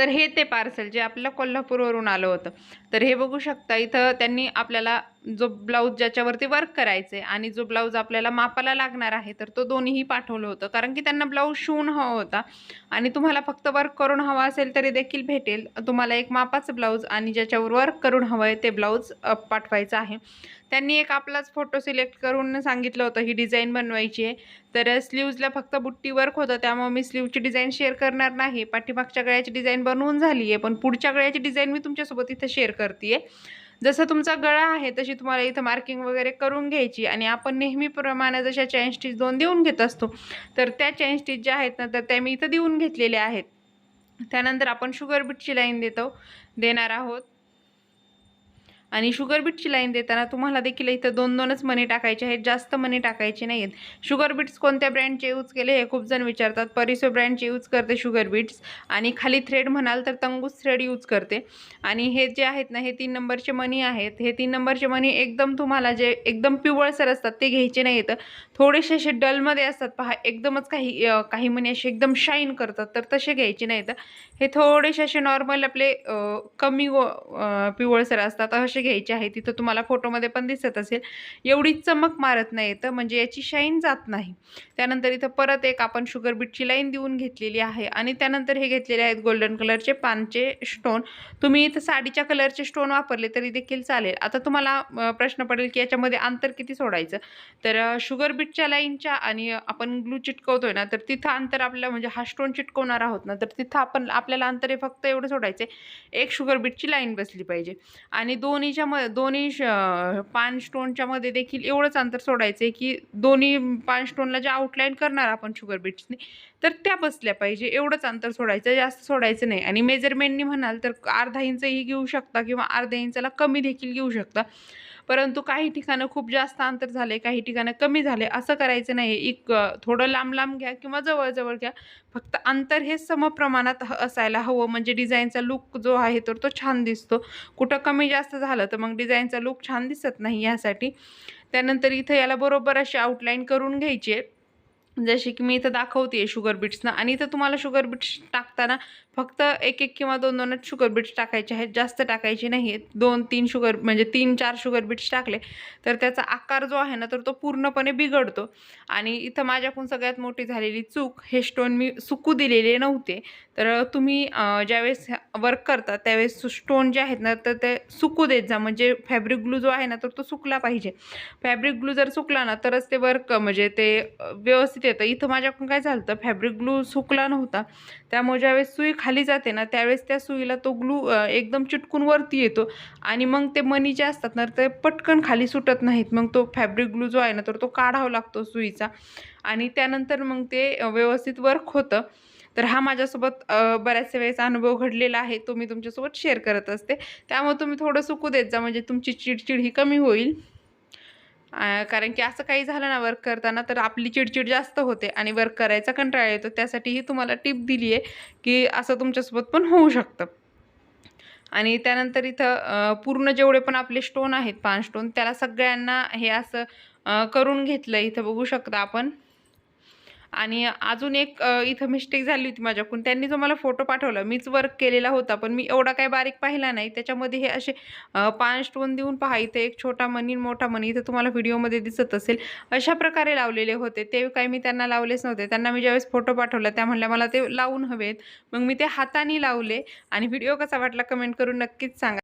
तर हे ते पार्सल जे आपल्याला कोल्हापूरवरून आलं होतं. तर हे बघू शकता इथं त्यांनी आपल्याला जो ब्लाऊज ज्याच्यावरती वर्क करायचं आहे आणि जो ब्लाऊज आपल्याला मापाला लागणार आहे तर तो दोन्हीही पाठवलं होतं. कारण की त्यांना ब्लाऊज शिवून हवा होता आणि तुम्हाला फक्त वर्क करून हवा असेल तरी देखील भेटेल. तुम्हाला एक मापाचं ब्लाऊज आणि ज्याच्यावर वर्क करून हवं आहे ते ब्लाऊज पाठवायचं आहे. त्यांनी एक आपलाच फोटो सिलेक्ट करून सांगितलं होतं ही डिझाईन बनवायची आहे. तर स्लीव्जला फक्त बुट्टी वर्क होतं त्यामुळे मी स्लीवची डिझाईन शेअर करणार नाही. पाठीमागच्या गळ्याची डिझाईन बनवून झाली आहे पण पुढच्या गळ्याची डिझाईन मी तुमच्यासोबत इथं शेअर करते आहे जसं तुमचा गळा आहे तशी तुम्हाला इथं मार्किंग वगैरे करून घ्यायची आणि आपण नेहमीप्रमाणे जशा चैन स्टिच दोन देऊन घेत असतो तर त्या चैन स्टिच ज्या आहेत ना तर त्या मी इथं देऊन घेतलेल्या आहेत. त्यानंतर आपण शुगर बीटची लाईन देतो देणार आहोत. आणि शुगर बीटची लाईन देताना तुम्हाला देखील इथं दोन दोनच मनी टाकायचे आहेत. जास्त मनी टाकायचे नाही आहेत शुगर बीट्स कोणत्या ब्रँडचे यूज केले हे खूप जण विचारतात. परिसो ब्रँडचे यूज करते शुगर बीट्स आणि खाली थ्रेड म्हणाल तर तंगूस थ्रेड यूज करते. आणि हे जे आहेत ना हे तीन नंबरचे मनी आहेत. हे तीन नंबरचे मनी एकदम तुम्हाला जे एकदम पिवळसर असतात ते घ्यायचे नाही आहेत थोडेसे असे डलमध्ये असतात. पहा एकदमच काही काही मनी असे एकदम शाईन करतात तर तसे घ्यायचे नाही आहेत हे थोडेसे असे नॉर्मल आपले कमी पिवळसर असतात. असे घ्यायचे आहे तिथं तुम्हाला फोटोमध्ये पण दिसत असेल. एवढी चमक मारत नाही तर म्हणजे याची शाईन जात नाही. त्यानंतर इथं परत एक आपण शुगर बीटची लाईन देऊन घेतलेली आहे आणि त्यानंतर हे घेतलेले आहेत गोल्डन कलरचे पानचे स्टोन तुम्ही इथं साडीच्या कलरचे स्टोन वापरले तरी देखील चालेल. आता तुम्हाला प्रश्न पडेल की याच्यामध्ये अंतर किती सोडायचं? तर शुगर बीटच्या लाईनच्या आणि आपण ग्लू चिटकवतोय ना तर तिथं अंतर आपल्याला म्हणजे हा स्टोन चिटकवणार आहोत ना तर तिथं आपण आपल्याला अंतर हे फक्त एवढं सोडायचं एक शुगर बीटची लाईन बसली पाहिजे. आणि दोन दोन्हीच्या म दोन्ही श पान स्टोनच्या मध्ये देखील एवढंच अंतर सोडायचं आहे की दोन्ही पान स्टोनला जे आउटलाईन करणार आपण शुगर बीट्सनी तर त्या बसल्या पाहिजे. एवढंच अंतर सोडायचं जास्त सोडायचं नाही. आणि मेजरमेंटनी म्हणाल तर अर्धा इंचही घेऊ शकता किंवा अर्ध्या इंचाला कमी देखील घेऊ शकता. परंतु काही ठिकाणं खूप जास्त अंतर झाले काही ठिकाणं कमी झाले असं करायचं नाही. एक थोडं लांब लांब घ्या किंवा जवळजवळ घ्या. फक्त अंतर हे समप्रमाणात ह- असायला हवं. म्हणजे डिझाईनचा लुक जो आहे तर तो छान दिसतो. कुठं कमी जास्त झालं तर मग डिझाईनचा लुक छान दिसत नाही यासाठी. त्यानंतर इथं याला बरोबर अशी आउटलाईन करून घ्यायची जसे की मी इथं दाखवते शुगर बीट्सनं आणि इथं तुम्हाला शुगर बीट्स टाकताना फक्त एक एक किंवा दोन दोनच शुगर बीट्स टाकायचे आहेत. जास्त टाकायचे नाही आहेत दोन तीन शुगर म्हणजे तीन चार शुगर बीट्स टाकले तर त्याचा आकार जो आहे ना तर तो पूर्णपणे बिघडतो. आणि इथं माझ्याकडून सगळ्यात मोठी झालेली चूक हे स्टोन मी सुकू दिलेले नव्हते. तर तुम्ही ज्यावेळेस वर्क करता त्यावेळेस स्टोन जे आहेत ना तर ते सुकू देत जा. म्हणजे फॅब्रिक ग्लू जो आहे ना तर तो सुकला पाहिजे. फॅब्रिक ग्लू जर सुकला ना तरच ते वर्क म्हणजे ते व्यवस्थित येतं इथं माझ्याकडून काय झालं तर फॅब्रिक ग्लू सुकला नव्हता. त्यामुळे ज्यावेळेस सुई खाली जाते ना त्यावेळेस त्या सुईला तो ग्लू एकदम चिटकून वरती येतो. आणि मग ते मनी जे असतात ना ते पटकन खाली सुटत नाहीत. मग तो फॅब्रिक ग्लू जो आहे ना तर तो काढावा लागतो सुईचा. आणि त्यानंतर मग ते व्यवस्थित वर्क होतं. तर हा माझ्यासोबत बऱ्याचशा वेळेस अनुभव घडलेला आहे. तो मी तुमच्यासोबत शेअर करत असते. त्यामुळे तुम्ही थोडं सुकू देत जा. म्हणजे तुमची चिडचिड ही कमी होईल. कारण की असं काही झालं ना वर्क करताना तर आपली चिडचिड जास्त होते आणि वर्क करायचा कंटाळा येतो. त्यासाठीही तुम्हाला टिप दिली आहे की असं तुमच्यासोबत पण होऊ शकतं. आणि त्यानंतर इथं पूर्ण जेवढे पण आपले स्टोन आहेत पान स्टोन त्याला सगळ्यांना हे असं करून घेतलं. इथं बघू शकता आपण. आणि अजून एक इथं मिस्टेक झाली होती माझ्याकडून. त्यांनी जो मला फोटो पाठवला मीच वर्क केलेला होता पण मी एवढा काही बारीक पाहिला नाही. त्याच्यामध्ये हे असे पान स्टोन देऊन पहा इथे एक छोटा मनी मोठा मनी इथं तुम्हाला व्हिडिओमध्ये दिसत असेल. अशा प्रकारे लावलेले होते. ते काही मी त्यांना लावलेच नव्हते. त्यांना मी ज्यावेळेस फोटो पाठवला त्या म्हणल्या मला ते लावून हवेत. मग मी ते हाताने लावले आणि व्हिडिओ कसा वाटला कमेंट करून नक्कीच सांगा.